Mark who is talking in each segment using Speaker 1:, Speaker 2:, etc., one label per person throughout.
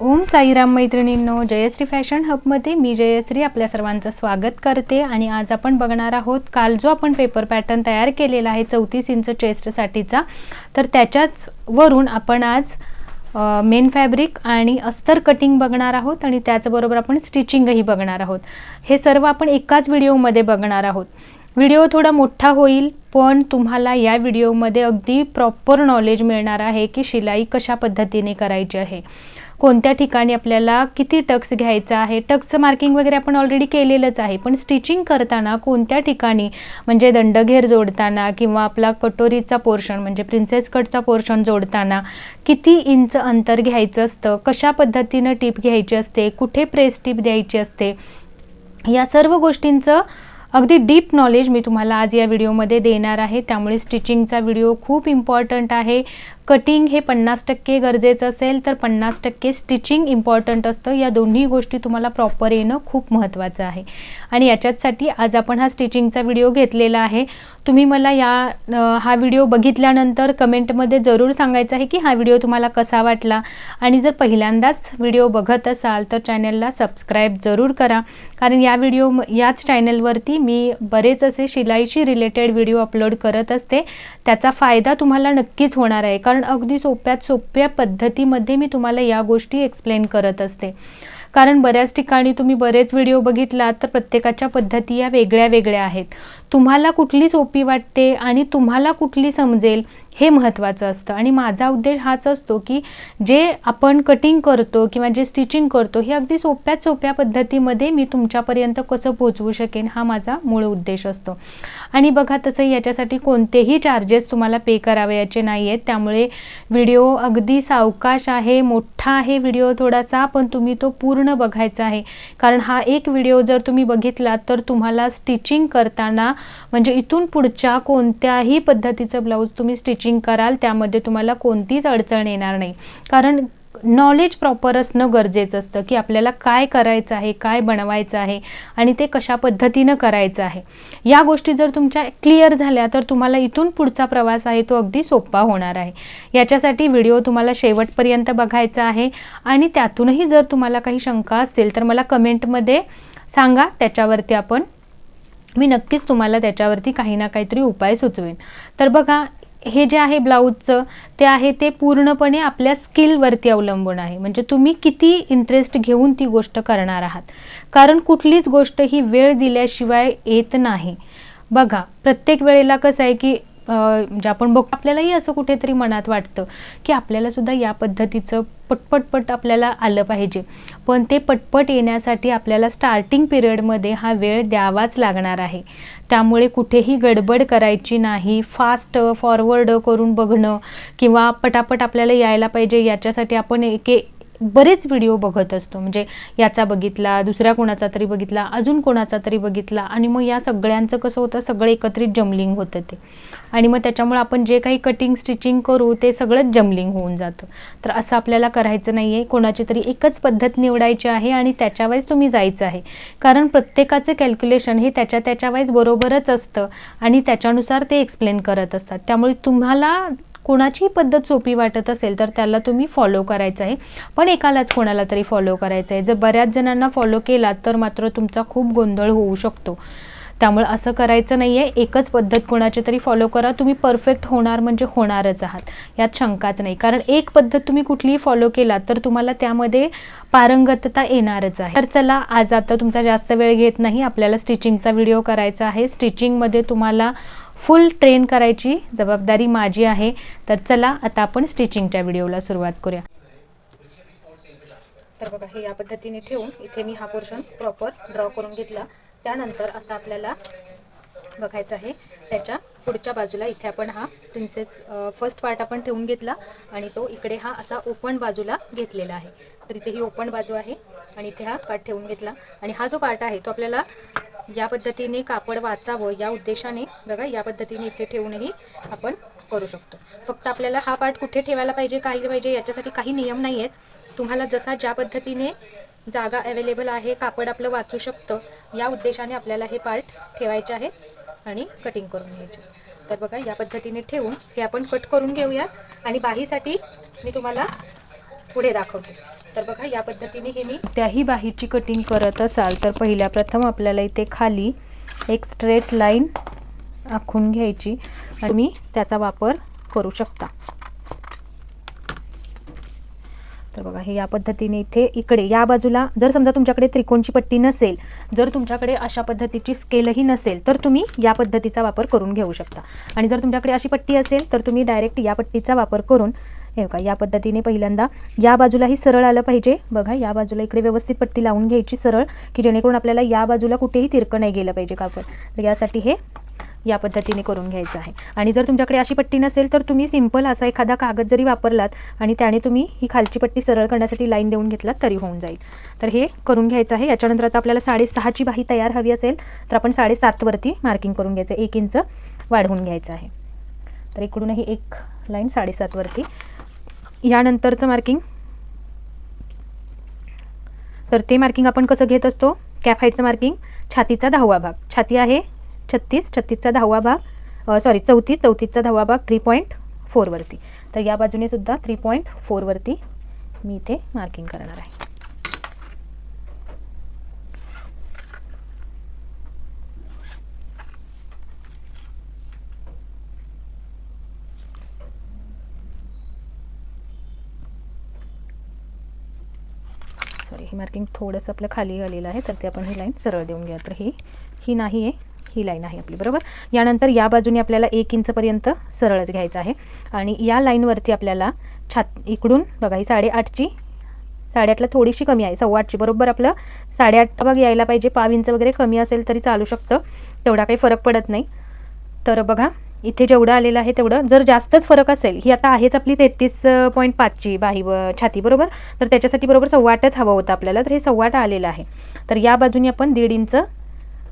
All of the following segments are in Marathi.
Speaker 1: ओम साईराम मैत्रिणींनो जयश्री फॅशन हबमध्ये मी जयश्री आपल्या सर्वांचं स्वागत करते आणि आज आपण बघणार आहोत काल जो आपण पेपर पॅटर्न तयार केलेला आहे चौतीस इंच चेस्टसाठीचा तर त्याच्याच वरून आपण आज मेन फॅब्रिक आणि अस्तर कटिंग बघणार आहोत आणि त्याचबरोबर आपण स्टिचिंगही बघणार आहोत. हे सर्व आपण एकाच व्हिडिओमध्ये बघणार आहोत. व्हिडिओ थोडा मोठा होईल पण तुम्हाला या व्हिडिओमध्ये अगदी प्रॉपर नॉलेज मिळणार आहे की शिलाई कशा पद्धतीने करायची आहे. कोणत्या ठिकाणी आपल्याला किती टक्स घ्यायचा आहे? टक्सचं मार्किंग वगैरे आपण ऑलरेडी केलेलंच आहे. पण स्टिचिंग करताना कोणत्या ठिकाणी म्हणजे दंडघेर जोडताना किंवा आपला कटोरीचा पोर्शन म्हणजे प्रिन्सेस कटचा पोर्शन जोडताना किती इंच अंतर घ्यायचं असतं? कशा पद्धतीनं टीप घ्यायची असते? कुठे प्रेस टीप द्यायची असते? या सर्व गोष्टींचं अगदी डीप नॉलेज मी तुम्हाला आज या व्हिडिओमध्ये देणार आहे. त्यामुळे स्टिचिंगचा व्हिडिओ खूप इम्पॉर्टंट आहे. कटिंग हे पन्नास टक्के गरजेचं असेल तर पन्नास टक्के स्टिचिंग इम्पॉर्टंट असतं. या दोन्ही गोष्टी तुम्हाला प्रॉपर येणं खूप महत्त्वाचं आहे. आणि याच्याचसाठी आज आपण हा स्टिचिंगचा व्हिडिओ घेतलेला आहे. तुम्ही मला या हा व्हिडिओ बघितल्यानंतर कमेंटमध्ये जरूर सांगायचं आहे की हा व्हिडिओ तुम्हाला कसा वाटला. आणि जर पहिल्यांदाच व्हिडिओ बघत असाल तर चॅनलला सबस्क्राईब जरूर करा. कारण या व्हिडिओ याच चॅनलवरती मी बरेच असे शिलाईशी रिलेटेड व्हिडिओ अपलोड करत असते. त्याचा फायदा तुम्हाला नक्कीच होणार आहे. कारण अगदी सोप्यात सोप्या पद्धतीमध्ये मी तुम्हाला या गोष्टी एक्सप्लेन करत असते. कारण बऱ्याच ठिकाणी तुम्ही बरेच व्हिडिओ बघितलात तर प्रत्येकाच्या पद्धती या वेगळ्या वेगळ्या आहेत. तुम्हाला कुठली सोपी वाटते आणि तुम्हाला कुठली समजेल हे महत्त्वाचं असतं. आणि माझा उद्देश हाच असतो की जे आपण कटिंग करतो किंवा जे स्टिचिंग करतो हे अगदी सोप्यात सोप्या पद्धतीमध्ये मी तुमच्यापर्यंत कसं पोचवू शकेन हा माझा मूळ उद्देश असतो. आणि बघा तसं याच्यासाठी कोणतेही चार्जेस तुम्हाला पे करावयाचे नाही आहेत त्यामुळे व्हिडिओ अगदी सावकाश आहे मोठा आहे व्हिडिओ थोडासा पण तुम्ही तो पूर्ण बघायचा आहे. कारण हा एक व्हिडिओ जर तुम्ही बघितलात तर तुम्हाला स्टिचिंग करताना म्हणजे इथून पुढच्या कोणत्याही पद्धतीचं ब्लाऊज तुम्ही स्टिचिंग कराल त्यामध्ये तुम्हाला कोणतीच अडचण येणार नाही. कारण नॉलेज प्रॉपर असणं गरजेचं असतं की आपल्याला काय करायचं आहे काय बनवायचं आहे आणि ते कशा पद्धतीनं करायचं आहे. या गोष्टी जर तुमच्या क्लिअर झाल्या तर तुम्हाला इथून पुढचा प्रवास आहे तो अगदी सोपा होणार आहे. याच्यासाठी व्हिडिओ तुम्हाला शेवटपर्यंत बघायचा आहे आणि त्यातूनही जर तुम्हाला काही शंका असतील तर मला कमेंटमध्ये सांगा त्याच्यावरती आपण मी नक्कीच तुम्हाला त्याच्यावरती काही ना काहीतरी उपाय सुचवेन. तर बघा हे जे आहे ब्लाऊजचं ते आहे ते पूर्णपणे आपल्या स्किलवरती अवलंबून आहे. म्हणजे तुम्ही किती इंटरेस्ट घेऊन ती गोष्ट करणार आहात. कारण कुठलीच गोष्ट ही वेळ दिल्याशिवाय येत नाही. बघा प्रत्येक वेळेला कसं आहे की म्हणजे आपण बघ आपल्यालाही असं कुठेतरी मनात वाटतं की आपल्याला सुद्धा या पद्धतीचं पटपटपट आपल्याला आलं पाहिजे. पण ते पटपट येण्यासाठी आपल्याला स्टार्टिंग पिरियडमध्ये हा वेळ द्यावाच लागणार आहे. त्यामुळे कुठेही गडबड करायची नाही फास्ट फॉरवर्ड करून बघणं किंवा पटापट आपल्याला यायला पाहिजे याच्यासाठी आपण एके बरेच व्हिडिओ बघत असतो. म्हणजे याचा बघितला दुसऱ्या कोणाचा तरी बघितला अजून कोणाचा तरी बघितला आणि मग या सगळ्यांचं कसं होतं सगळं एकत्रित जमलिंग होतं ते. आणि मग त्याच्यामुळे आपण जे काही कटिंग स्टिचिंग करू ते सगळंच जमलिंग होऊन जातं. तर असं आपल्याला करायचं नाही आहे कोणाची तरी एकच पद्धत निवडायची आहे आणि त्याच्यावाईज तुम्ही जायचं आहे. कारण प्रत्येकाचं कॅल्क्युलेशन हे त्याच्या त्याच्यावाईज बरोबरच असतं आणि त्याच्यानुसार ते एक्सप्लेन करत असतात. त्यामुळे तुम्हाला कोणाचीही पद्धत सोपी वाटत असेल तर त्याला तुम्ही फॉलो करायचं आहे. पण एकालाच कोणाला तरी फॉलो करायचं आहे. जर बऱ्याच जणांना फॉलो केलात तर मात्र तुमचा खूप गोंधळ होऊ शकतो. त्यामुळे असं करायचं नाही आहे एकच पद्धत कोणाची तरी फॉलो करा. तुम्ही परफेक्ट होणार म्हणजे होणारच आहात. यात शंकाच नाही. कारण एक पद्धत तुम्ही कुठलीही फॉलो केलात तर तुम्हाला त्यामध्ये पारंगतता येणारच आहे. तर चला आज आता तुमचा जास्त वेळ घेत नाही. आपल्याला स्टिचिंगचा व्हिडिओ करायचा आहे. स्टिचिंगमध्ये तुम्हाला फुल ट्रेन करायची जबाबदारी माझी आहे. तर चला आता आपण स्टिचिंगच्या व्हिडिओला सुरुवात करूया. तर बघा हे या पद्धतीने ठेवून इथे मी हा पोर्शन प्रॉपर ड्रॉ करून घेतला. त्यानंतर आता आपल्याला बघायचं आहे त्याच्या पुढच्या बाजूला इथे आपण हा प्रिन्सेस फर्स्ट पार्ट आपण ठेवून घेतला आणि तो इकडे हा असा ओपन बाजूला घेतलेला आहे. तर इथे ही ओपन बाजू आहे आणि इथे हा पार्ट ठेवून घेतला. आणि हा जो पार्ट आहे तो आपल्याला या पद्धतीने कापड वाचावं या उद्देशाने बघा या पद्धतीने इथे ठेवूनही आपण करू शकतो. फक्त आपल्याला हा पार्ट कुठे ठेवायला पाहिजे काय पाहिजे याच्यासाठी काही नियम नाही आहेत तुम्हाला जसा ज्या पद्धतीने जागा अवेलेबल आहे कापड आपलं वाचू शकतं या उद्देशाने आपल्याला हे पार्ट ठेवायचे आहे आणि कटिंग करून घ्यायचे तर बघा या पद्धतीने ठेवून हे आपण कट करून घेऊयात. आणि बाहीसाठी मी तुम्हाला
Speaker 2: पुढे दाखवते. तर बघा या पद्धतीने हे मी
Speaker 1: त्याही बाहीची कटिंग करत असाल तर पहिल्या प्रथम आपल्याला इथे खाली एक स्ट्रेट लाईन आखून घ्यायची आणि मी त्याचा वापर करू शकता. तर बघा हे या पद्धतीने इथे इकडे या बाजूला जर समजा तुमच्याकडे त्रिकोणची पट्टी नसेल जर तुमच्याकडे अशा पद्धतीची स्केलही नसेल तर तुम्ही या पद्धतीचा वापर करून घेऊ शकता. आणि जर तुमच्याकडे अशी पट्टी असेल तर तुम्ही डायरेक्ट या पट्टीचा वापर करून हे बघा या पद्धतीने पहिल्यांदा या बाजूलाही सरळ आलं पाहिजे. बघा या बाजूला इकडे व्यवस्थित पट्टी लावून घ्यायची सरळ की जेणेकरून आपल्याला या बाजूला कुठेही तिरकं नाही गेलं पाहिजे कापड. तर यासाठी हे या पद्धतीने करून घ्यायचं आहे. आणि जर तुमच्याकडे अशी पट्टी नसेल तर तुम्ही सिंपल असा एखादा कागद जरी वापरलात आणि त्याने तुम्ही ही खालची पट्टी सरळ करण्यासाठी लाईन देऊन घेतलात तरी होऊन जाईल. तर हे करून घ्यायचं आहे. याच्यानंतर आता आपल्याला साडेसहाची बाही तयार हवी असेल तर आपण साडेसातवरती मार्किंग करून घ्यायचं. एक इंच वाढवून घ्यायचं आहे. तर इकडूनही एक लाईन साडेसातवरती यानंतरचं मार्किंग तर ते मार्किंग आपण कसं घेत असतो? कॅप हाईटचं मार्किंग छातीचा दहावा भाग. छाती आहे छत्तीस छत्तीसचा दहावा भाग. सॉरी चौतीस चौतीसचा दहावा भाग. थ्री पॉईंट फोरवरती तर या बाजूने सुद्धा थ्री पॉईंट फोरवरती मी इथे मार्किंग करणार आहे सॉरी ही मार्किंग थोडंसं आपलं खाली आलेलं आहे तर ते आपण ही लाईन सरळ देऊन घ्या. तर ही ही नाही आहे ही लाईन आहे आपली बरोबर? यानंतर या बाजूने आपल्याला एक इंचपर्यंत सरळच घ्यायचं आहे. आणि या लाईनवरती आपल्याला छात इकडून बघा ही साडेआठची साडेआठला थोडीशी कमी आहे सव्वा आठची बरोबर? आपलं साडेआठ भाग यायला पाहिजे पाव इंच वगैरे कमी असेल तरी चालू शकतं तेवढा काही फरक पडत नाही. तर बघा इथे जेवढं आलेलं आहे तेवढं. जर जास्तच फरक असेल ही आता आहेच आपली तेहतीस पॉईंट पाचची बाही व छाती बरोबर? तर त्याच्यासाठी बरोबर सव्वाटच हवं होतं आपल्याला तर हे सव्वाट आलेलं आहे. तर या बाजूने आपण दीड इंच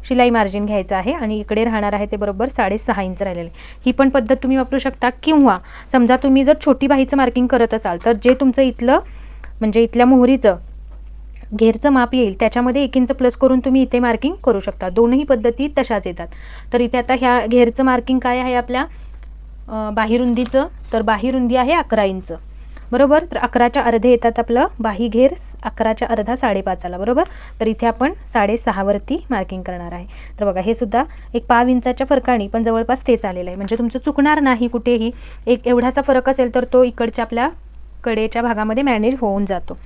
Speaker 1: शिलाई मार्जिन घ्यायचं आहे आणि इकडे राहणार आहे ते बरोबर साडेसहा इंच राहिलेले ही पण पद्धत तुम्ही वापरू शकता किंवा समजा तुम्ही जर छोटी बाहीचं मार्किंग करत असाल तर जे तुमचं इथलं म्हणजे इथल्या मोहरीचं घेरचं माप येईल त्याच्यामध्ये एक इंच प्लस करून तुम्ही इथे मार्किंग करू शकता. दोनही पद्धती तशाच येतात. तर इथे आता ह्या घेरचं मार्किंग काय आहे आपल्या? अं, बाहीरुंदीचं तर बाहीरुंदी आहे अकरा इंच. बरोबर? तर अकराच्या अर्धे येतात आपलं बाही घेर अकराच्या अर्धा साडेपाचाला. बरोबर? तर इथे आपण साडेसहावरती मार्किंग करणार आहे. तर बघा हे सुद्धा एक पाव इंचाच्या फरकाने पण जवळपास तेच आलेलं आहे. म्हणजे तुमचं चुकणार नाही कुठेही. एक एवढासा फरक असेल तर तो इकडच्या आपल्या कडेच्या भागामध्ये मॅनेज होऊन जातो.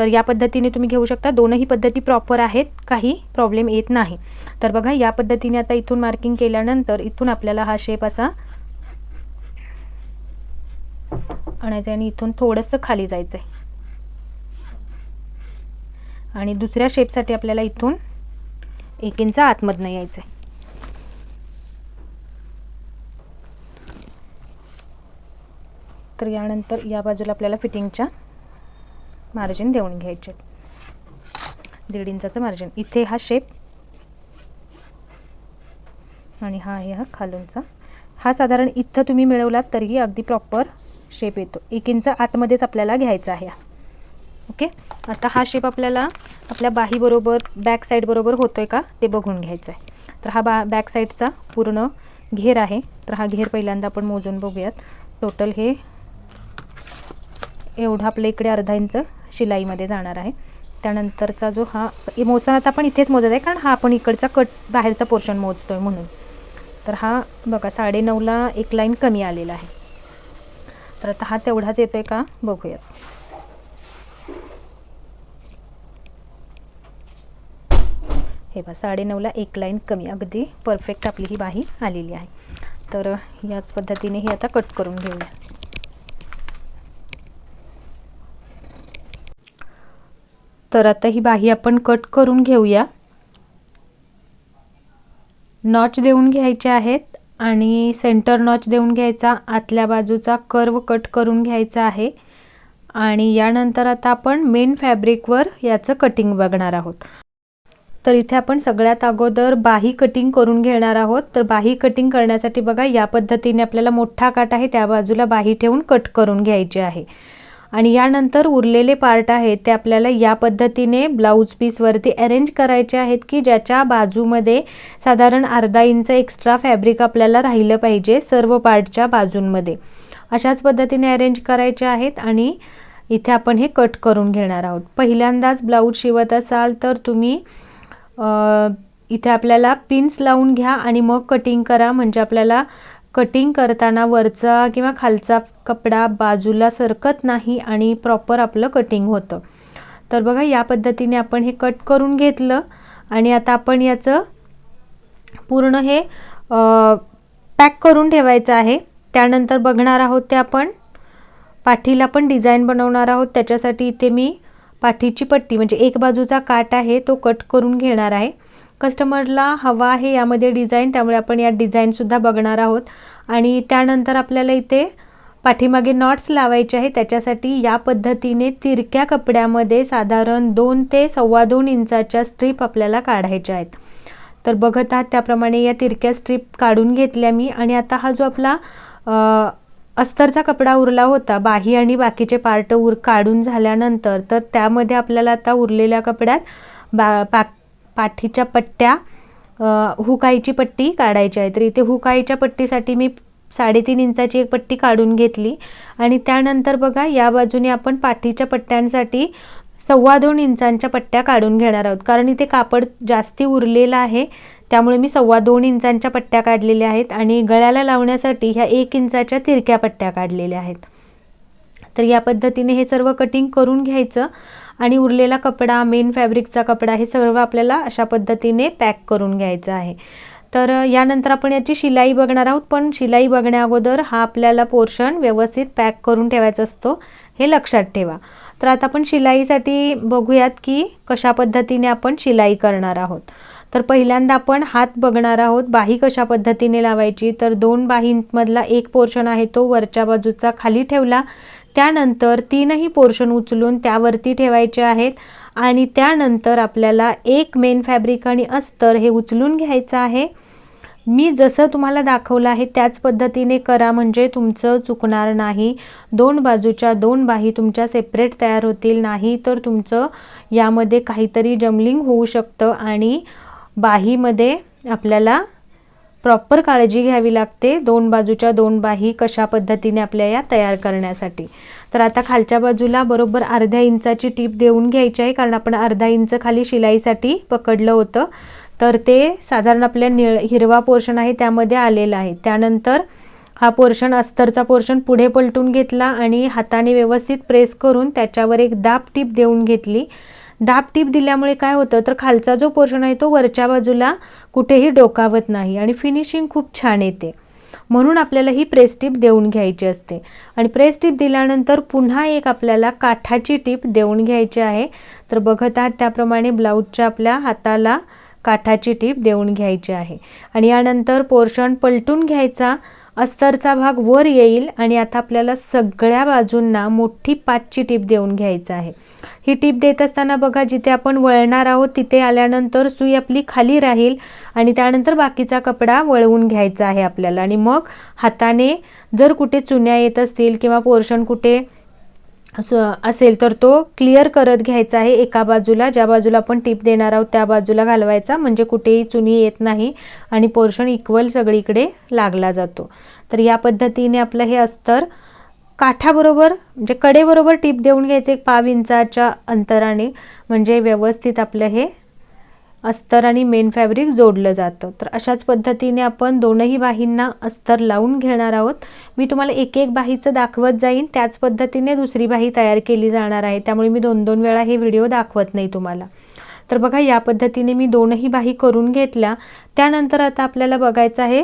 Speaker 1: तर या पद्धतीने तुम्ही घेऊ शकता. दोनही पद्धती प्रॉपर आहेत. काही प्रॉब्लेम येत नाही. तर बघा या पद्धतीने आता इथून मार्किंग केल्यानंतर इथून आपल्याला हा शेप असा आणायचा आणि इथून थोडंसं खाली जायचं आहे आणि दुसऱ्या शेपसाठी आपल्याला इथून एक इंच आतमधनं यायचं आहे तर यानंतर या बाजूला आपल्याला फिटिंगच्या मार्जिन देऊन घ्यायचे. दीड इंचाचं मार्जिन. इथे हा शेप आणि हा आहे हा खालूनचा. हा साधारण इथं तुम्ही मिळवलात तरीही अगदी प्रॉपर शेप येतो. एक इंच आतमध्येच आपल्याला घ्यायचा आहे हा. ओके आता हा शेप आपल्याला आपल्या बाहीबरोबर बॅक साईडबरोबर होतो आहे का ते बघून घ्यायचं आहे तर हा बा बॅक साईडचा पूर्ण घेर आहे. तर हा घेर पहिल्यांदा आपण मोजून बघूयात. टोटल हे एवढं आपल्या इकडे अर्धा इंच शिलाईमध्ये जाणार आहे. त्यानंतरचा जो हा मोजताना आता आपण इथेच मोजत आहे कारण हा आपण इकडचा कट बाहेरचा पोर्शन मोजतो आहे म्हणून. तर हा बघा साडेनऊला एक लाईन कमी आलेला आहे. तर आता हा तेवढाच येतो आहे का? बघूयात. हे बघा साडेनऊला एक लाईन कमी अगदी परफेक्ट आपली ही बाही आलेली आहे. तर याच पद्धतीने ही आता कट करून घेऊया. तर आता ही बाही आपण कट करून घेऊया. नॉच देऊन घ्यायचे आहेत आणि सेंटर नॉच देऊन घ्यायचा आतल्या बाजूचा कर्व कट करून घ्यायचा आहे. आणि यानंतर आता आपण मेन फॅब्रिकवर याचं कटिंग बघणार आहोत. तर इथे आपण सगळ्यात अगोदर बाही कटिंग करून घेणार आहोत. तर बाही कटिंग करण्यासाठी बघा या पद्धतीने आपल्याला मोठा काट आहे त्या बाजूला बाही ठेवून कट करून घ्यायची आहे. आणि यानंतर उरलेले पार्ट आहेत ते आपल्याला या पद्धतीने ब्लाऊज पीसवरती अरेंज करायचे आहेत की ज्याच्या बाजूमध्ये साधारण अर्धा इंच एक्स्ट्रा फॅब्रिक आपल्याला राहिलं पाहिजे सर्व पार्टच्या बाजूंमध्ये. अशाच पद्धतीने अरेंज करायचे आहेत आणि इथे आपण हे कट करून घेणार आहोत. पहिल्यांदाच ब्लाऊज शिवत असाल तर तुम्ही इथे आपल्याला पिन्स लावून घ्या आणि मग कटिंग करा. म्हणजे आपल्याला कटिंग करताना वरचा किंवा खालचा कपडा बाजूला सरकत नाही आणि प्रॉपर आपलं कटिंग होतं. तर बघा या पद्धतीने आपण हे कट करून घेतलं आणि आता आपण याचं पूर्ण हे पॅक करून ठेवायचं आहे. त्यानंतर बघणार आहोत ते आपण. पाठीला पण डिझाईन बनवणार आहोत. त्याच्यासाठी इथे मी पाठीची पट्टी म्हणजे एक बाजूचा काट आहे तो कट करून घेणार आहे. कस्टमरला हवा आहे यामध्ये डिझाईन त्यामुळे आपण यात डिझाईनसुद्धा बघणार आहोत. आणि त्यानंतर आपल्याला इथे पाठीमागे नॉट्स लावायचे आहे त्याच्यासाठी या पद्धतीने तिरक्या कपड्यामध्ये साधारण दोन ते सव्वा दोन इंचाच्या स्ट्रीप आपल्याला काढायच्या आहेत. तर बघत आहात त्याप्रमाणे या तिरक्या स्ट्रीप काढून घेतल्या मी. आणि आता हा जो आपला अस्तरचा कपडा उरला होता बाही आणि बाकीचे पार्ट उर काढून झाल्यानंतर तर त्यामध्ये आपल्याला आता उरलेल्या कपड्यात बा पाक पाठीच्या पट्ट्या हुकाईची पट्टी काढायची आहे. तर इथे हुकाईच्या पट्टीसाठी मी साडेतीन इंचाची एक पट्टी काढून घेतली. आणि त्यानंतर बघा या बाजूने आपण पाठीच्या पट्ट्यांसाठी सव्वा दोन इंचांच्या पट्ट्या काढून घेणार आहोत. कारण इथे कापड जास्ती उरलेलं आहे. त्यामुळे मी सव्वा दोन इंचांच्या पट्ट्या काढलेल्या आहेत. आणि गळ्याला लावण्यासाठी ह्या एक इंचाच्या तिरक्या पट्ट्या काढलेल्या आहेत. तर या पद्धतीने हे सर्व कटिंग करून घ्यायचं. आणि उरलेला कपडा मेन फॅब्रिकचा कपडा हे सर्व आपल्याला अशा पद्धतीने पॅक करून घ्यायचं आहे. तर यानंतर आपण याची शिलाई बघणार आहोत पण शिलाई बघण्या अगोदर हा आपल्याला पोर्शन व्यवस्थित पॅक करून ठेवायचा असतो हे लक्षात ठेवा. तर आता आपण शिलाईसाठी बघूयात की कशा पद्धतीने आपण शिलाई करणार आहोत. तर पहिल्यांदा आपण हात बघणार आहोत बाही कशा पद्धतीने लावायची. तर दोन बाहींमधला एक पोर्शन आहे तो वरच्या बाजूचा खाली ठेवला. त्यानंतर तीनही पोर्शन उचलून त्यावरती ठेवायचे आहेत. आणि त्यानंतर आपल्याला एक मेन फॅब्रिक आणि अस्तर हे उचलून घ्यायचं आहे. मी जसं तुम्हाला दाखवलं आहे त्याच पद्धतीने करा म्हणजे तुमचं चुकणार नाही. दोन बाजूच्या दोन बाही तुमच्या सेपरेट तयार होतील नाही तर तुमचं यामध्ये काहीतरी जमलिंग होऊ शकतं आणि बाहीमध्ये आपल्याला प्रॉपर काळजी घ्यावी लागते. दोन बाजूच्या दोन बाही कशा पद्धतीने आपल्या या तयार करण्यासाठी. तर आता खालच्या बाजूला बरोबर अर्ध्या इंचाची टीप देऊन घ्यायची आहे कारण आपण अर्धा इंच खाली शिलाईसाठी पकडलं होतं. तर ते साधारण आपल्या निळ हिरवा पोर्शन आहे त्यामध्ये आलेला आहे. त्यानंतर हा पोर्शन अस्तरचा पोर्शन पुढे पलटून घेतला आणि हाताने व्यवस्थित प्रेस करून त्याच्यावर एक दाब टीप देऊन घेतली. दाब टीप दिल्यामुळे काय होतं? तर खालचा जो पोर्शन आहे तो वरच्या बाजूला कुठेही डोकावत नाही आणि फिनिशिंग खूप छान येते. म्हणून आपल्याला ही प्रेस टीप देऊन घ्यायची असते. आणि प्रेस टीप दिल्यानंतर पुन्हा एक आपल्याला काठाची टीप देऊन घ्यायची आहे. तर बघत आहात त्याप्रमाणे ब्लाऊजच्या आपल्या हाताला काठाची टीप देऊन घ्यायची आहे. आणि यानंतर पोर्शन पलटून घ्यायचा. अस्तरचा भाग वर येईल आणि आता आपल्याला सगळ्या बाजूंना मोठी पाचची टीप देऊन घ्यायचं आहे. ही टीप देत असताना बघा जिथे आपण वळणार आहोत तिथे आल्यानंतर सुई आपली खाली राहील आणि त्यानंतर बाकीचा कपडा वळवून घ्यायचा आहे आपल्याला. आणि मग हाताने जर कुठे चुन्या येत असतील किंवा पोर्शन कुठे असं असेल तर तो क्लिअर करत घ्यायचा आहे एका बाजूला. ज्या बाजूला आपण टीप देणार आहोत त्या बाजूला घालवायचा म्हणजे कुठेही चुनी येत नाही आणि पोर्शन इक्वल सगळीकडे लागला जातो. तर या पद्धतीने आपलं हे अस्तर काठाबरोबर म्हणजे कडेबरोबर टीप देऊन घ्यायचे एक पाव इंचाच्या अंतराने. म्हणजे व्यवस्थित आपलं हे अस्तर आणि मेन फॅब्रिक जोडलं जातं. तर अशाच पद्धतीने आपण दोनही बाहींना अस्तर लावून घेणार आहोत. मी तुम्हाला एक एक बाहीचं दाखवत जाईन. त्याच पद्धतीने दुसरी बाही तयार केली जाणार आहे. त्यामुळे मी दोन दोन वेळा हे व्हिडिओ दाखवत नाही तुम्हाला. तर बघा या पद्धतीने मी दोनही बाही करून घेतल्या. त्यानंतर आता आपल्याला बघायचं आहे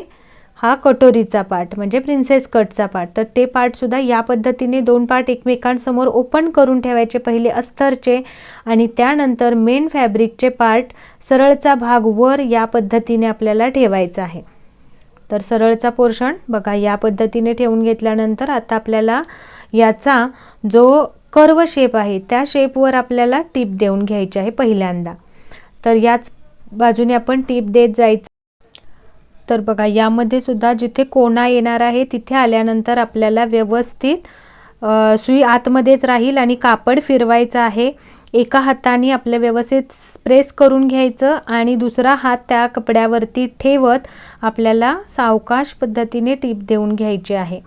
Speaker 1: हा कटोरीचा पार्ट म्हणजे प्रिन्सेस कटचा पार्ट. तर ते पार्टसुद्धा या पद्धतीने दोन पार्ट एकमेकांसमोर ओपन करून ठेवायचे पहिले अस्तरचे आणि त्यानंतर मेन फॅब्रिकचे पार्ट सरळचा भाग वर या पद्धतीने आपल्याला ठेवायचा आहे. तर सरळचा पोर्शन बघा या पद्धतीने ठेवून घेतल्यानंतर आता आपल्याला याचा जो कर्व शेप आहे त्या शेपवर आपल्याला टीप देऊन घ्यायची आहे पहिल्यांदा. तर याच बाजूने आपण टीप देत जायचं तर बघा यामध्ये सुद्धा जिथे कोणा येणार आहे तिथे आल्यानंतर आपल्याला व्यवस्थित सुई आतमध्येच राहील आणि कापड फिरवायचं आहे. एका हाताने आपलं व्यवस्थित प्रेस करून घ्यायचं आणि दुसरा हात त्या कपड्यावरती ठेवत आपल्याला सावकाश पद्धतीने टीप देऊन घ्यायची आहे.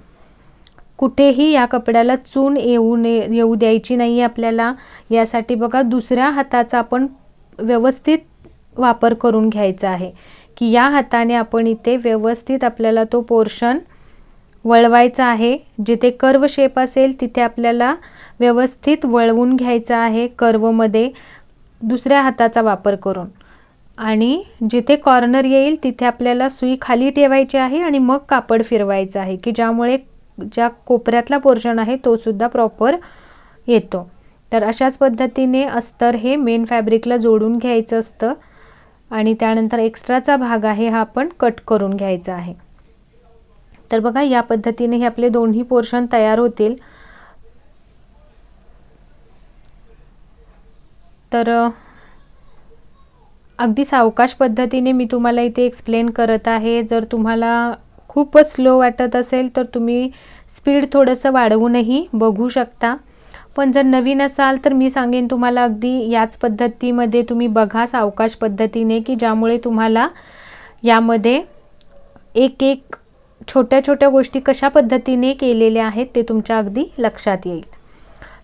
Speaker 1: कुठेही या कपड्याला चून येऊ नये येऊ द्यायची नाही आपल्याला. यासाठी बघा दुसऱ्या हाताचा आपण व्यवस्थित वापर करून घ्यायचा आहे. की या हाताने आपण इथे व्यवस्थित आपल्याला तो पोर्शन वळवायचा आहे. जिथे कर्व शेप असेल तिथे आपल्याला व्यवस्थित वळवून घ्यायचा आहे कर्वमध्ये दुसऱ्या हाताचा वापर करून. आणि जिथे कॉर्नर येईल तिथे आपल्याला सुई खाली ठेवायची आहे आणि मग कापड फिरवायचं आहे की ज्यामुळे ज्या कोपऱ्यातला पोर्शन आहे तो सुद्धा प्रॉपर येतो. तर अशाच पद्धतीने अस्तर हे मेन फॅब्रिकला जोडून घ्यायचं असतं. आणि त्यानंतर एक्स्ट्राचा भाग आहे हा आपण कट करून घ्यायचा आहे. तर बघा या पद्धतीने हे आपले दोन्ही पोर्शन तयार होतील. तर अगदी सावकाश पद्धतीने मी तुम्हाला इथे एक्सप्लेन करत आहे. जर तुम्हाला खूपच स्लो वाटत असेल तर तुम्ही स्पीड थोडंसं वाढवूनही बघू शकता. पण जर नवीन असाल तर मी सांगेन तुम्हाला अगदी याच पद्धतीमध्ये तुम्ही बघा सावकाश पद्धतीने की ज्यामुळे तुम्हाला यामध्ये एक एक छोट्या छोट्या गोष्टी कशा पद्धतीने केलेल्या आहेत ते तुमच्या अगदी लक्षात येईल.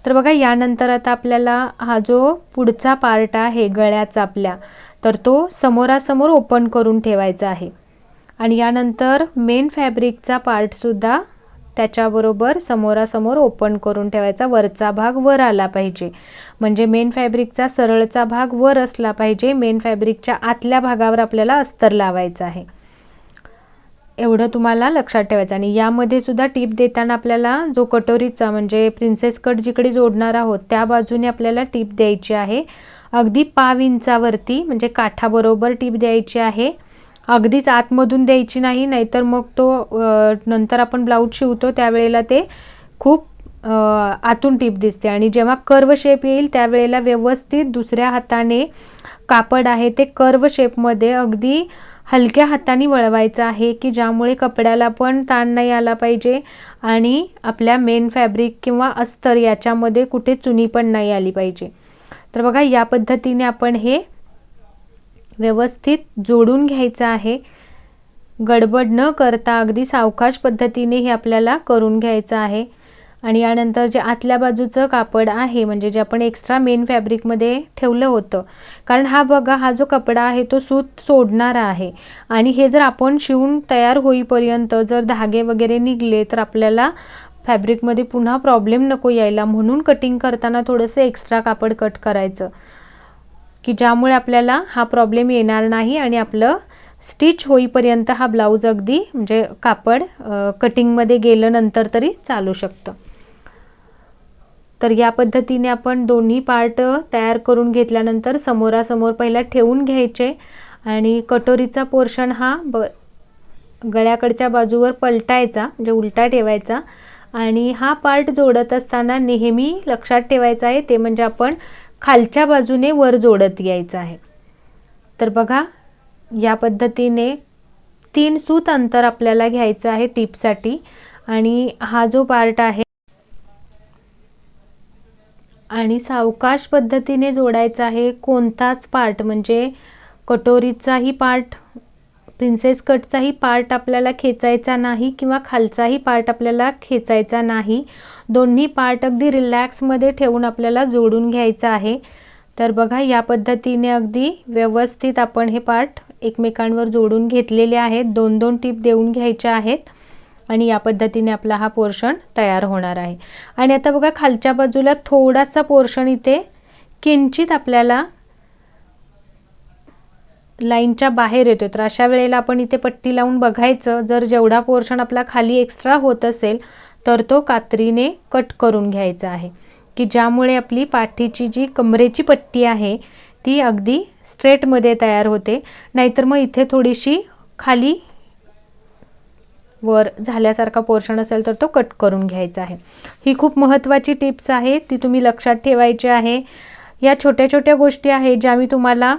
Speaker 1: तर बघा यानंतर आता आपल्याला हा जो पुढचा पार्ट आहे गळ्याचा आपल्या तर तो समोरासमोर ओपन करून ठेवायचा आहे. आणि यानंतर मेन फॅब्रिकचा पार्टसुद्धा त्याच्याबरोबर समोरासमोर ओपन करून ठेवायचा. वरचा भाग वर आला पाहिजे. म्हणजे मेन फॅब्रिकचा सरळचा भाग वर असला पाहिजे. मेन फॅब्रिकच्या आतल्या भागावर आपल्याला अस्तर लावायचं आहे. एवढं तुम्हाला लक्षात ठेवायचं आणि यामध्ये सुद्धा टीप देताना आपल्याला जो कटोरीचा म्हणजे प्रिन्सेस कट जिकडे जोडणार आहोत त्या बाजूने आपल्याला टीप द्यायची आहे. अगदी पाव इंचावरती म्हणजे काठाबरोबर टीप द्यायची आहे. अगदीच आतमधून द्यायची नाही नाहीतर मग तो नंतर आपण ब्लाऊज शिवतो त्यावेळेला ते खूप आतून टीप दिसते. आणि जेव्हा कर्व शेप येईल त्यावेळेला व्यवस्थित दुसऱ्या हाताने कापड आहे ते कर्व शेपमध्ये अगदी हलक्या हाताने वळवायचं आहे की ज्यामुळे कपड्याला पण ताण नाही आला पाहिजे आणि आपल्या मेन फॅब्रिक किंवा अस्तर याच्यामध्ये कुठे चुनी पण नाही आली पाहिजे. तर बघा या पद्धतीने आपण हे व्यवस्थित जोडून घ्यायचं आहे. गडबड न करता अगदी सावकाश पद्धतीने हे आपल्याला करून घ्यायचं आहे. आणि यानंतर जे आतल्या बाजूचं कापड आहे म्हणजे जे आपण एक्स्ट्रा मेन फॅब्रिकमध्ये ठेवलं होतं. कारण हा बघा हा जो कपडा आहे तो सूत सोडणारा आहे. आणि हे जर आपण शिवून तयार होईपर्यंत जर धागे वगैरे निघले तर आपल्याला फॅब्रिकमध्ये पुन्हा प्रॉब्लेम नको यायला. म्हणून कटिंग करताना थोडंसं एक्स्ट्रा कापड कट करायचं. की ज्यामुळे आपल्याला हा प्रॉब्लेम येणार नाही आणि आपलं स्टिच होईपर्यंत हा ब्लाऊज अगदी म्हणजे कापड कटिंगमध्ये गेलं नंतर तरी चालू शकतं. तर या पद्धतीने आपण दोन्ही पार्ट तयार करून घेतल्यानंतर समोरासमोर पहिला ठेवून घ्यायचे आणि कटोरीचा पोर्शन हा ब गळ्याकडच्या बाजूवर पलटायचा म्हणजे उलटा ठेवायचा. आणि हा पार्ट जोडत असताना नेहमी लक्षात ठेवायचा आहे ते म्हणजे आपण खालच्या बाजूने वर जोडत यायचं आहे. तर बघा या पद्धतीने तीन सूत अंतर आपल्याला घ्यायचं आहे टिपसाठी. आणि हा जो पार्ट आहे आणि सावकाश पद्धतीने जोडायचा आहे कोणताच पार्ट म्हणजे कटोरीचाही पार्ट प्रिन्सेस कटचाही पार्ट आपल्याला खेचायचा नाही किंवा खालचाही पार्ट आपल्याला खेचायचा नाही. दोन्ही पार्ट अगदी रिलॅक्समध्ये ठेवून आपल्याला जोडून घ्यायचा आहे. तर बघा या पद्धतीने अगदी व्यवस्थित आपण हे पार्ट एकमेकांवर जोडून घेतलेले आहेत. दोन दोन टीप देऊन घ्यायच्या आहेत. आणि या पद्धतीने आपला हा पोर्शन तयार होणार आहे. आणि आता बघा खालच्या बाजूला थोडासा पोर्शन इथे किंचित आपल्याला लाईनच्या बाहेर येतो तर अशा वेळेला आपण इथे पट्टी लावून बघायचं. जर जेवढा पोर्शन आपला खाली एक्स्ट्रा होत असेल तर तो कात्रीने कट करून घ्यायचा आहे. की ज्यामुळे आपली पाठीची जी कमरेची पट्टी आहे ती अगदी स्ट्रेटमध्ये तयार होते. नाहीतर मग इथे थोडीशी खाली वर झाल्यासारखा पोर्शन असेल तर तो कट करून घ्यायचा आहे. ही खूप महत्त्वाची टिप्स आहे ती तुम्ही लक्षात ठेवायची आहे. या छोट्या छोट्या गोष्टी आहेत ज्या मी तुम्हाला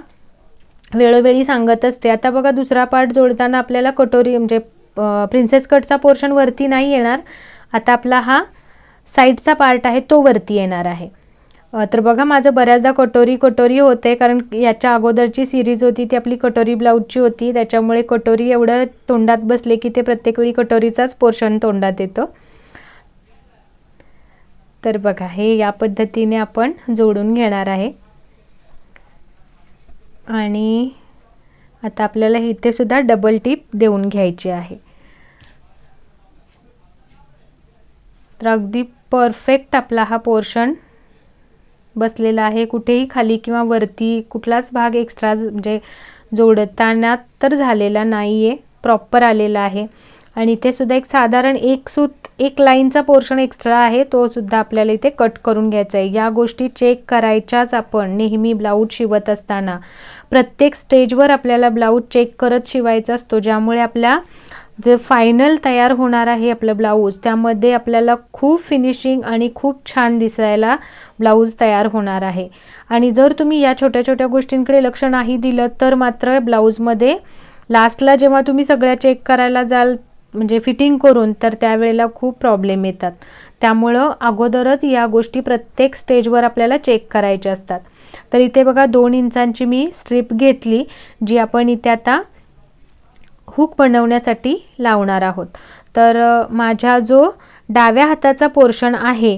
Speaker 1: वेळोवेळी सांगत असते. आता बघा दुसरा पार्ट जोडताना आपल्याला कटोरी म्हणजे प्रिन्सेस कटचा पोर्शन वरती नाही येणार. आता आपला हा साईडचा पार्ट आहे तो वरती येणार आहे. तर बघा माझं बऱ्याचदा कटोरी कटोरी होते कारण याच्या अगोदरची सिरीज होती ती आपली कटोरी ब्लाऊजची होती. त्याच्यामुळे कटोरी एवढं तोंडात बसले की ते प्रत्येक वेळी कटोरीचाच पोर्शन तोंडात येतो. तर बघा हे या पद्धतीने आपण जोडून घेणार आहे. आणि आता आपल्याला इथे सुद्धा डबल टीप देऊन घ्यायची आहे. तर अगदी परफेक्ट आपला हा पोर्शन बसलेला आहे. कुठेही खाली किंवा वरती कुठलाच भाग एक्स्ट्रा म्हणजे जोडताना तर झालेला नाही आहे प्रॉपर आलेला आहे. आणि इथे सुद्धा एक साधारण एक सूत एक लाईनचा पोर्शन एक्स्ट्रा आहे. तो सुद्धा आपल्याला इथे कट करून घ्यायचा आहे. या गोष्टी चेक करायच्याच आपण. नेहमी ब्लाऊज शिवत असताना. प्रत्येक स्टेजवर आपल्याला ब्लाऊज चेक करत शिवायचा असतो ज्यामुळे आपल्या जे फायनल तयार होणार आहे आपलं ब्लाऊज त्यामध्ये आपल्याला खूप फिनिशिंग आणि खूप छान दिसायला ब्लाऊज तयार होणार आहे. आणि जर तुम्ही या छोट्या छोट्या गोष्टींकडे लक्ष नाही दिलं तर मात्र ब्लाऊजमध्ये लास्टला जेव्हा तुम्ही सगळ्या चेक करायला जाल म्हणजे फिटिंग करून तर त्यावेळेला खूप प्रॉब्लेम येतात. त्यामुळं अगोदरच या गोष्टी प्रत्येक स्टेजवर आपल्याला चेक करायच्या असतात. तर इथे बघा दोन इंचांची मी स्ट्रीप घेतली जी आपण इथे आता हुक बनवण्यासाठी लावणार आहोत. तर माझ्या जो डाव्या हाताचा पोर्शन आहे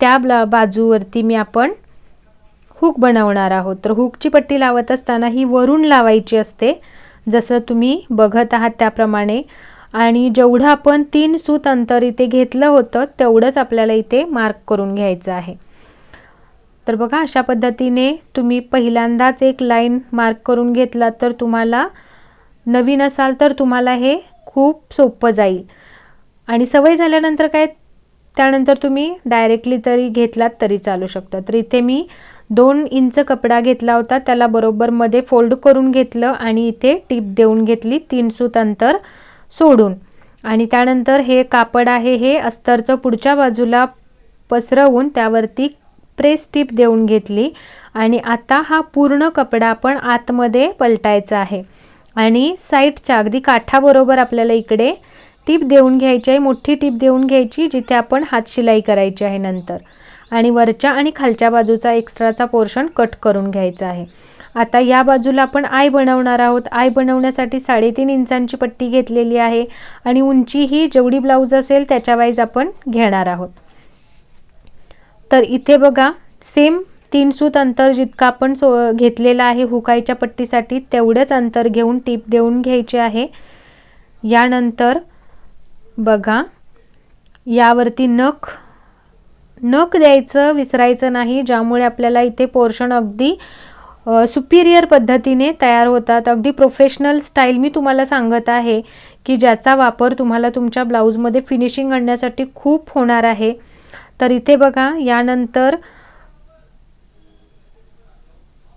Speaker 1: त्या ब्ला बाजूवरती मी आपण हुक बनवणार आहोत. तर हुकची पट्टी लावत असताना ही वरून लावायची असते जसं तुम्ही बघत आहात त्याप्रमाणे. आणि जेवढं आपण तीन सूत अंतर इथे घेतलं होतं तेवढंच आपल्याला इथे मार्क करून घ्यायचं आहे. तर बघा अशा पद्धतीने तुम्ही पहिल्यांदाच एक लाईन मार्क करून घेतला तर तुम्हाला नवीन असाल तर तुम्हाला हे खूप सोपं जाईल. आणि सवय झाल्यानंतर काय त्यानंतर तुम्ही डायरेक्टली तरी घेतलात तरी चालू शकतं. तर इथे मी दोन इंच कपडा घेतला होता त्याला बरोबर मध्ये फोल्ड करून घेतलं आणि इथे टीप देऊन घेतली तीन सूत अंतर सोडून. आणि त्यानंतर हे कापड आहे हे अस्तरचं पुढच्या बाजूला पसरवून त्यावरती प्रेस टीप देऊन घेतली. आणि आता हा पूर्ण कपडा आपण आतमध्ये पलटायचा आहे. आणि साईडच्या अगदी काठाबरोबर आपल्याला इकडे टीप देऊन घ्यायची आहे. मोठी टीप देऊन घ्यायची जिथे आपण हात शिलाई करायची आहे नंतर. आणि वरच्या आणि खालच्या बाजूचा एक्स्ट्राचा पोर्शन कट करून घ्यायचा आहे. आता या बाजूला आपण आय बनवणार आहोत. आय बनवण्यासाठी साडेतीन इंचांची पट्टी घेतलेली आहे. आणि उंची ही जेवढी ब्लाऊज असेल त्याच्या वाईज आपण घेणार आहोत. तर इथे बघा सेम तीन सूत अंतर जितकं आपण सो घेतलेलं आहे हुकायच्या पट्टीसाठी तेवढंच अंतर घेऊन टीप देऊन घ्यायचे आहे. यानंतर बघा यावरती नख नख द्यायचं विसरायचं नाही ज्यामुळे आपल्याला इथे पोर्शन अगदी सुपिरियर पद्धतीने तयार होतात. अगदी प्रोफेशनल स्टाईल मी तुम्हाला सांगत आहे की ज्याचा वापर तुम्हाला तुमच्या ब्लाऊजमध्ये फिनिशिंग आणण्यासाठी खूप होणार आहे. तर इथे बघा यानंतर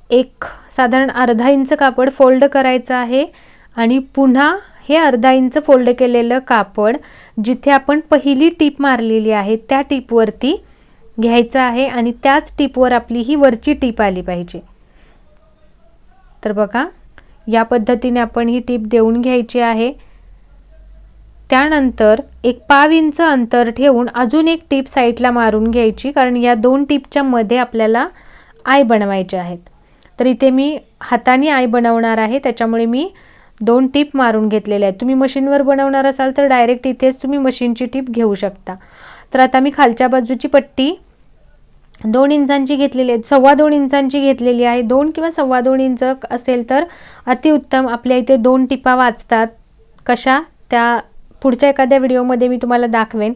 Speaker 1: एक साधारण अर्धा इंच कापड फोल्ड करायचं आहे आणि पुन्हा हे अर्धा इंच फोल्ड केलेलं कापड जिथे आपण पहिली टीप मारलेली आहे त्या टीपवरती घ्यायचं आहे आणि त्याच टीपवर आपली ही वरची टीप आली पाहिजे. तर बघा या पद्धतीने आपण ही टीप देऊन घ्यायची आहे. त्यानंतर एक पाव इंच अंतर ठेवून अजून एक टीप साईडला मारून घ्यायची कारण या दोन टीपच्या मध्ये आपल्याला आय बनवायचे आहेत. तर इथे मी हाताने आय बनवणार आहे त्याच्यामुळे मी दोन टीप मारून घेतलेल्या आहेत. तुम्ही मशीनवर बनवणार असाल तर डायरेक्ट इथेच तुम्ही मशीनची टीप घेऊ शकता. तर आता मी खालच्या बाजूची पट्टी दोन इंचांची घेतलेली आहे. सव्वा दोन इंचांची घेतलेली आहे. दोन किंवा सव्वा दोन इंच असेल तर अतिउत्तम. आपल्या इथे दोन टिपा वाचतात. कशा? त्या पुढच्या एखाद्या व्हिडिओमध्ये मी तुम्हाला दाखवेन.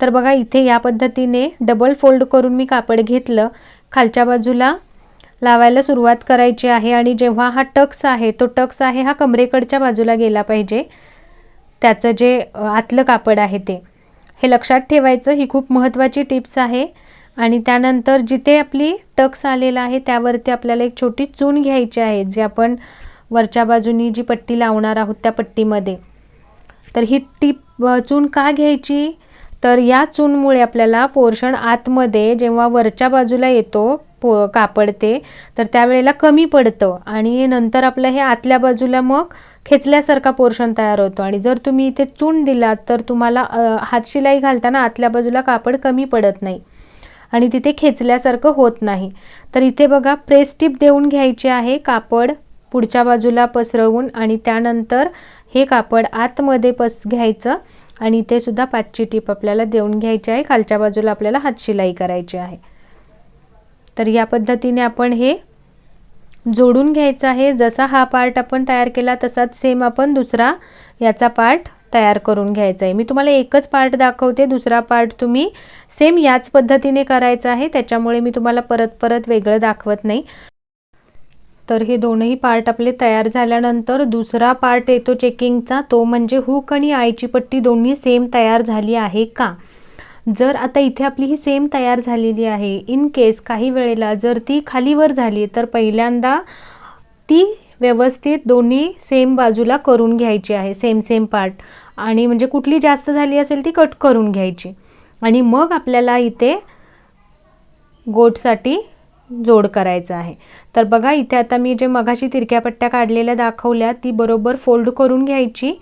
Speaker 1: तर बघा इथे या पद्धतीने डबल फोल्ड करून मी कापड घेतलं. खालच्या बाजूला लावायला सुरुवात करायची आहे आणि जेव्हा हा टक्स आहे तो टक्स आहे हा कमरेकडच्या बाजूला गेला पाहिजे. त्याचं जे आतलं कापड आहे ते. हे लक्षात ठेवायचं ही खूप महत्त्वाची टिप्स आहे. आणि त्यानंतर जिथे आपली टक्स आलेला आहे त्यावरती आपल्याला एक छोटी चून घ्यायची आहे जे आपण वरच्या बाजूनी जी पट्टी लावणार आहोत त्या पट्टीमध्ये. तर ही टीप चून का घ्यायची? तर या चूनमुळे आपल्याला पोर्शन आतमध्ये जेव्हा वरच्या बाजूला येतो पो कापड ते तर त्यावेळेला कमी पडतं आणि नंतर आपलं हे आतल्या बाजूला मग खेचल्यासारखा पोर्शन तयार होतो. आणि जर तुम्ही इथे चून दिलात तर तुम्हाला हातशिलाई घालताना आतल्या बाजूला कापड कमी पडत नाही आणि तिथे खेचल्यासारखं होत नाही. तर इथे बघा प्रेस टिप देऊन घ्यायची आहे कापड पुढच्या बाजूला पसरवून आणि त्यानंतर हे कापड आतमध्ये पस घ्यायचं आणि इथे सुद्धा पाचची टीप आपल्याला देऊन घ्यायची आहे. खालच्या बाजूला आपल्याला हातशिलाई करायची आहे. तर या पद्धतीने आपण हे जोडून घ्यायचं आहे. जसा हा पार्ट आपण तयार केला तसाच सेम आपण दुसरा याचा पार्ट तयार करून घ्यायचा आहे. मी तुम्हाला एकच पार्ट दाखवते दुसरा पार्ट तुम्ही सेम याच पद्धतीने करायचा आहे. त्याच्यामुळे मी तुम्हाला परत परत वेगळं दाखवत नाही. तर हे दोनही पार्ट आपले तयार झाल्यानंतर दुसरा पार्ट येतो चेकिंगचा तो म्हणजे हुक आणि आईची पट्टी दोन्ही सेम तयार झाली आहे का? जर आता इथे आपली ही सेम तयार झालेली आहे इन केस काही वेळेला जर ती खालीवर झाली तर पहिल्यांदा ती व्यवस्थित दोन्ही सेम बाजूला करून घ्यायची आहे सेम सेम पार्ट आणि म्हणजे कुठली जास्त झाली असेल ती कट करून घ्यायची. आणि मग आपल्याला इथे गोटसाठी जोड करायचा आहे. तर बघा इथे आता मी जे मगाशी तिरक्या पट्ट्या काढलेल्या दाखवल्या ती बरोबर फोल्ड करून घ्यायची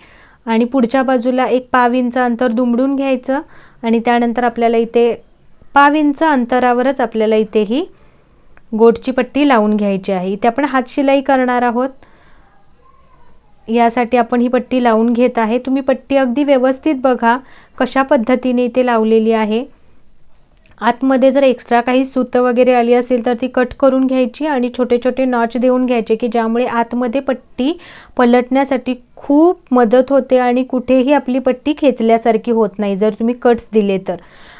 Speaker 1: आणि पुढच्या बाजूला एक पाव इंच अंतर दुमडून घ्यायचं आणि त्यानंतर आपल्याला इथे पाव इंच अंतरावरच आपल्याला इथे ही गोटची पट्टी लावून घ्यायची आहे. इथे आपण हात शिलाई करणार आहोत. यासाठी आपण ही पट्टी लावून घेत आहे. तुम्ही पट्टी अगदी व्यवस्थित बघा कशा पद्धतीने इथे लावलेली आहे. आतमध्ये जर एक्स्ट्रा काही सुतं वगैरे आली असेल तर ती कट करून घ्यायची आणि छोटे छोटे नॉच देऊन घ्यायचे की ज्यामुळे आतमध्ये पट्टी पलटण्यासाठी खूप मदत होते आणि कुठेही आपली पट्टी खेचल्यासारखी होत नाही जर तुम्ही कट्स दिले तर.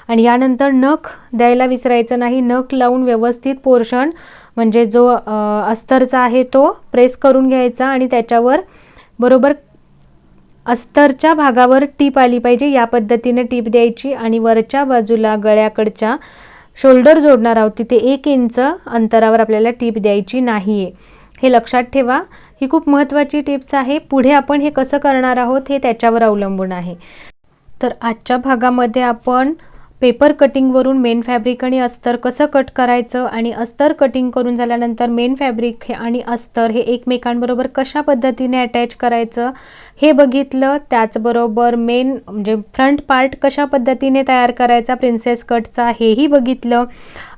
Speaker 1: आणि यानंतर नख द्यायला विसरायचं नाही नख लावून व्यवस्थित पोर्शन म्हणजे जो अस्तरचा आहे तो प्रेस करून घ्यायचा आणि त्याच्यावर बरोबर अस्तरच्या भागावर टीप आली पाहिजे. या पद्धतीने टीप द्यायची आणि वरच्या बाजूला गळ्याकडच्या शोल्डर जोडणार आहोत. तिथे एक इंच अंतरावर आपल्याला टीप द्यायची नाही आहे हे लक्षात ठेवा. ही खूप महत्त्वाची टिप्स आहे. पुढे आपण हे कसं करणार आहोत हे त्याच्यावर अवलंबून आहे. तर आजच्या भागामध्ये आपण पेपर कटिंगवरून मेन फॅब्रिक आणि अस्तर कसं कट करायचं आणि अस्तर कटिंग करून झाल्यानंतर मेन फॅब्रिक हे आणि अस्तर हे एकमेकांबरोबर कशा पद्धतीने अटॅच करायचं हे बघितलं. त्याचबरोबर मेन म्हणजे फ्रंट पार्ट कशा पद्धतीने तयार करायचा प्रिन्सेस कटचा हेही बघितलं.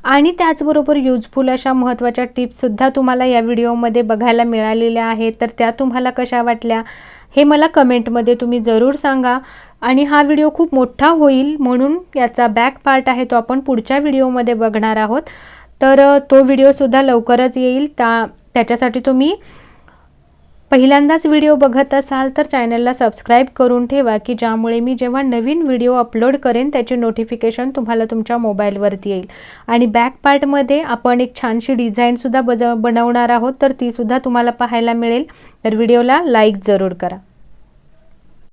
Speaker 1: आणि त्याचबरोबर युजफुल अशा महत्त्वाच्या टिप्ससुद्धा तुम्हाला या व्हिडिओमध्ये बघायला मिळालेल्या आहेत. तर त्या तुम्हाला कशा वाटल्या हे मला कमेंटमध्ये तुम्ही जरूर सांगा. आणि हा व्हिडिओ खूप मोठा होईल म्हणून याचा बॅक पार्ट आहे तो आपण पुढच्या व्हिडिओमध्ये बघणार आहोत. तर तो व्हिडिओसुद्धा लवकरच येईल. त्या त्याच्यासाठी तुम्ही पहिल्यांदाच व्हिडिओ बघत असाल तर चॅनलला सबस्क्राईब करून ठेवा की ज्यामुळे मी जेव्हा नवीन व्हिडिओ अपलोड करेन त्याचे नोटिफिकेशन तुम्हाला तुमच्या मोबाईलवरती येईल. आणि बॅक पार्टमध्ये आपण एक छानशी डिझाईनसुद्धा बज बनवणार आहोत तर तीसुद्धा तुम्हाला पाहायला मिळेल. तर व्हिडिओला लाईक जरूर करा.